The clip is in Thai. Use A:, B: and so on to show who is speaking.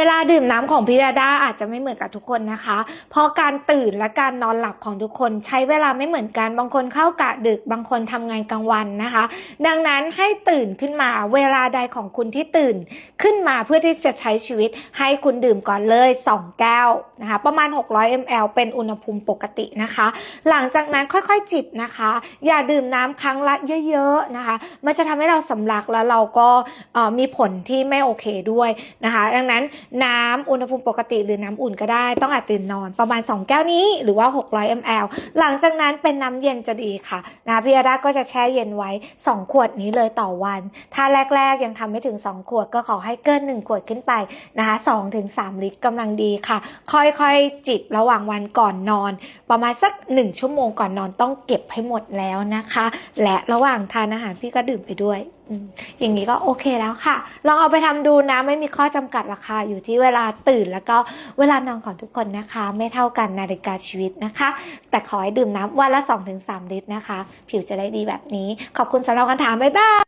A: เวลาดื่มน้ำของพี่ดาดาอาจจะไม่เหมือนกับทุกคนนะคะ เพราะการตื่นและการนอนหลับของทุกคน ใช้เวลาไม่เหมือนกัน บางคนเข้ากะดึก บางคนทำงานกลางวันนะคะ ดังนั้นให้ตื่นขึ้นมา เวลาใดของคุณที่ตื่นขึ้นมาเพื่อที่จะใช้ชีวิต ให้คุณดื่มก่อนเลย 2 แก้วนะคะ ประมาณ 600 ml เป็นอุณหภูมิปกตินะคะ หลังจากนั้นค่อยๆจิบนะคะ อย่าดื่มน้ำครั้งละเยอะๆนะคะ มันจะทำให้เราสำลักแล้วเราก็ออมีผลที่ไม่โอเคด้วยนะคะ ดังนั้นน้ำอุณหภูมิปกติหรือน้ำอุ่นก็ได้ ต้องอาจตื่นนอนประมาณ 2 แก้วนี้หรือว่า 600 ml หลังจากนั้นเป็นน้ำเย็นจะดีค่ะนะพี่อาดาก็จะแช่เย็นไว้ 2 ขวดนี้เลยต่อวัน ถ้าแรก ๆ ยังทำไม่ถึง 2 ขวดก็ขอให้เกิน 1 ขวดขึ้นไปนะคะ2ถึง3ลิตรกำลังดีค่ะ ค่อยๆ จิบระหว่างวันก่อนนอน ประมาณสัก 1 ชั่วโมงก่อนนอนต้องเก็บให้หมดแล้วนะคะ และระหว่างทานอาหารพี่ก็ดื่มไปด้วยอืมอย่างนี้ก็โอเคแล้วค่ะ ลองเอาไปทำดูนะไม่มีข้อจำกัดราคาอยู่ที่เวลาตื่น แล้วก็เวลานอนของทุกคนนะคะ ไม่เท่ากันนาฬิกาชีวิตนะคะ แต่ขอให้ดื่มน้ำวันละ 2-3 ลิตรนะคะ ผิวจะได้ดีแบบนี้ ขอบคุณสำหรับคำถามบ๊ายบาย